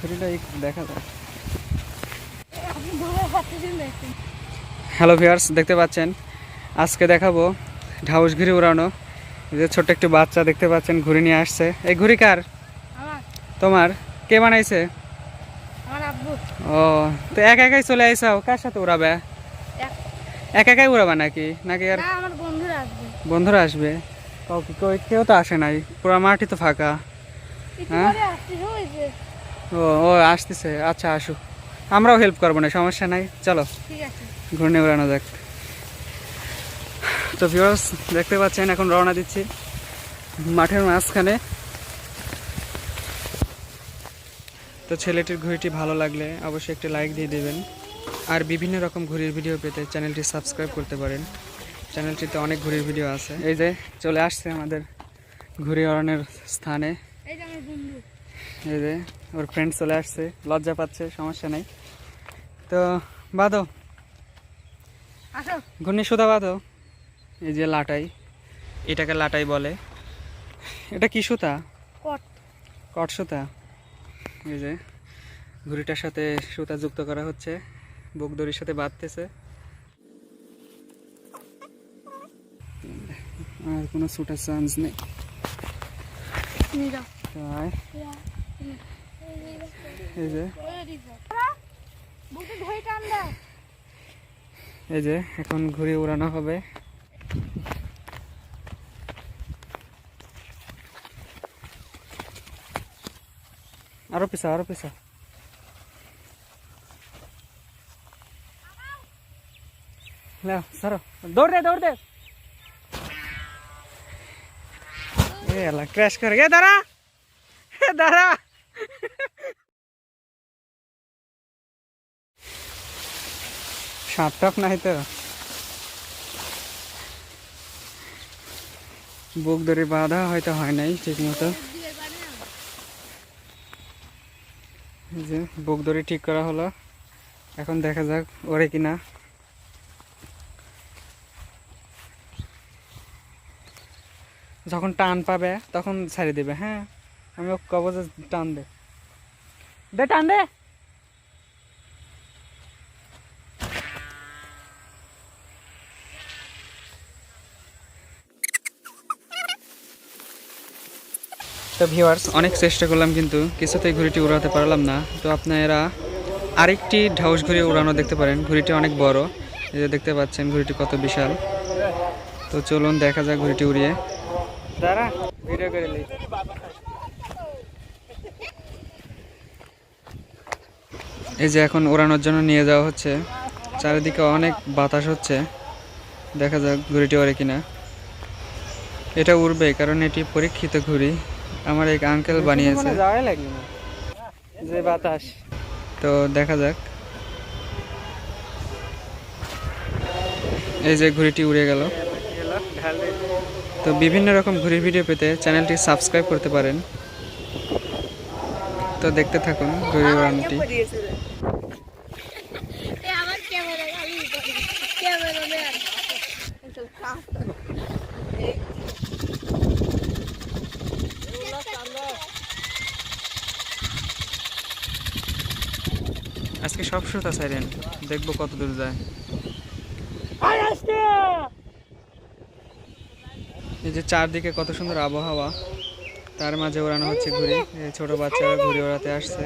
ঘুড়িটা দেখা যায় hello viewers দেখতে পাচ্ছেন? আজকে দেখাবো ঢাউস ঘুড়ি উড়ানো। যে ছোট্ট একটি বাচ্চা দেখতে পাচ্ছেন ঘুড়ি নিয়ে আসছে। এই ঘুরি কার? তোমার? কে বানাইছে? ও তো একা একাই চলে আইসাও কার সাথে উড়াবে? এক- একা একাই উড়াবে নাকি? নাকি আর বন্ধুরা আসবে। বন্ধুরা আসবে? কাউকে কেউ কেউ তো আসে নাই পুরো মাটি তো ফাঁকা। হ্যাঁ? ও ও, আসতেছে। আচ্ছা আসুক। আমরাও হেল্প করব না, সমস্যা নাই। চলো। ঘূর্ণি উড়ানো যাক। তো ভিউয়ার্স দেখতে পাচ্ছেন, এখন রওনা দিচ্ছি মাঠের মাঝখানে। তো ছেলেটির ঘড়িটি ভালো লাগলে অবশ্যই একটি লাইক দিয়ে দেবেন। আর বিভিন্ন রকম ঘুড়ির ভিডিও পেতে চ্যানেলটি সাবস্ক্রাইব করতে পারেন। চ্যানেলটিতে অনেক ঘুড়ির ভিডিও আছে। এই যে, চলে আসছে আমাদের ঘুড়ি ওড়ানোর স্থানে এই যে আমার বন্ধু এই যে ওর ফ্রেন্ড চলে আসছে লজ্জা পাচ্ছে সমস্যা নেই। তো আসো। ঘূর্ণি সুতা বাঁধো। এই যে লাটাই এটাকে লাটাই বলে। এটা কি সুতা? কট। সুতা। এই যে ঘুড়িটার সাথে সুতা যুক্ত করা হচ্ছে। বুক দড়ির সাথে বাঁধতেছে। আর কোনো সুটার চান্স নেই। এই যে। বুকে ধরে টান দাও এই যে, এখন ঘুড়ি উড়ানো হবে। আরও পিছা আরও পিছা। লে, সরো। দৌড় দে দৌড় দে। এ এলা ক্র্যাশ করে। গে দাঁড়া। এ দাঁড়া। সাপ টাপ নাই তো? বুক ধরে বাঁধা হয়তো হয় নাই ঠিক মতো যে বুক ধরে ঠিক করা হলো, এখন দেখা যাক ওরে কিনা। যখন টান পাবে, তখন ছাড়ি দেবে হ্যাঁ? আমি ওকে কব যে টান দে। দে টান দে। তো ভিউয়ার্স অনেক চেষ্টা করলাম কিন্তু কিছুতেই ঘুড়িটি উড়াতে পারলাম না। তো আপনারা আরেকটি ঢাউস ঘুড়ি উড়ানো দেখতে পারেন। ঘুড়িটি অনেক বড়। এই যে দেখতে পাচ্ছেন ঘুড়িটি কত বিশাল। তো চলুন দেখা যাক ঘুড়িটি উড়িয়ে। দাঁড়া ভিডিও করে এই যে এখন ওড়ানোর জন্য নিয়ে যাওয়া হচ্ছে। চারিদিকে অনেক বাতাস হচ্ছে। দেখা যাক ঘুড়িটি ওরে কিনা। এটা উড়বে কারণ এটি পরীক্ষিত ঘুড়ি। আমার এক আঙ্কেল বানিয়েছে। যে বাতাস। তো দেখা যাক। এই যে ঘুড়িটি উড়ে গেল। তো বিভিন্ন রকম ঘুড়ির ভিডিও পেতে চ্যানেলটি সাবস্ক্রাইব করতে পারেন। তো দেখতে থাকুন ম্যান আজকে সব শ্রোতা সাইলেন দেখব কত দূর যায়। এই যে চারদিকে কত সুন্দর আবহাওয়া। তার মাঝে ওড়ানো হচ্ছে ঘুড়ি। ছোট বাচ্চারা ঘুড়ি ওড়াতে আসছে।